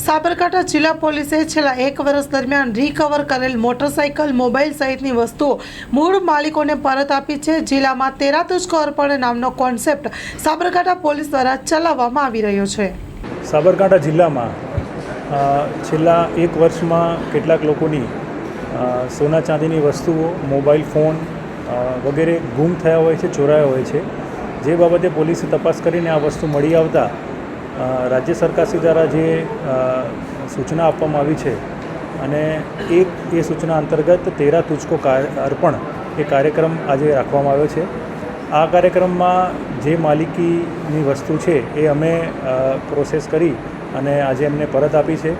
સાબરકાંઠા જિલ્લા પોલીસે છેલ્લા એક વર્ષ દરમિયાન રિકવર કરેલ મોટરસાઇકલ મોબાઈલ સહિતની વસ્તુઓ મૂળ માલિકોને પરત આપી છે. જિલ્લામાં તેરા તુજકો અર્પણ નામનો કોન્સેપ્ટ સાબરકાંઠા પોલીસ દ્વારા ચલાવવામાં આવી રહ્યો છે. સાબરકાંઠા જિલ્લામાં છેલ્લા એક વર્ષમાં કેટલાક લોકોની સોના ચાંદીની વસ્તુઓ મોબાઈલ ફોન વગેરે ગુમ થયા હોય છે, ચોરાયા હોય છે. જે બાબતે પોલીસે તપાસ કરીને આ વસ્તુ મળી આવતા રાજ્ય સરકારશ્રી દ્વારા જે સૂચના આપવામાં આવી છે અને એક એ સૂચના અંતર્ગત તેરા તુચકો અર્પણ એ કાર્યક્રમ આજે રાખવામાં આવ્યો છે. આ કાર્યક્રમમાં જે માલિકીની વસ્તુ છે એ અમે પ્રોસેસ કરી અને આજે એમને પરત આપી છે.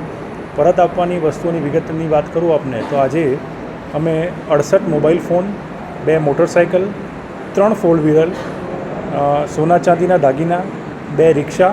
પરત આપવાની વસ્તુઓની વિગતની વાત કરું આપને તો આજે અમે અડસઠ મોબાઈલ ફોન, બે મોટરસાઇકલ ત્રણ ફોર વ્હીલર સોના ચાંદીના દાગીના, બે રિક્ષા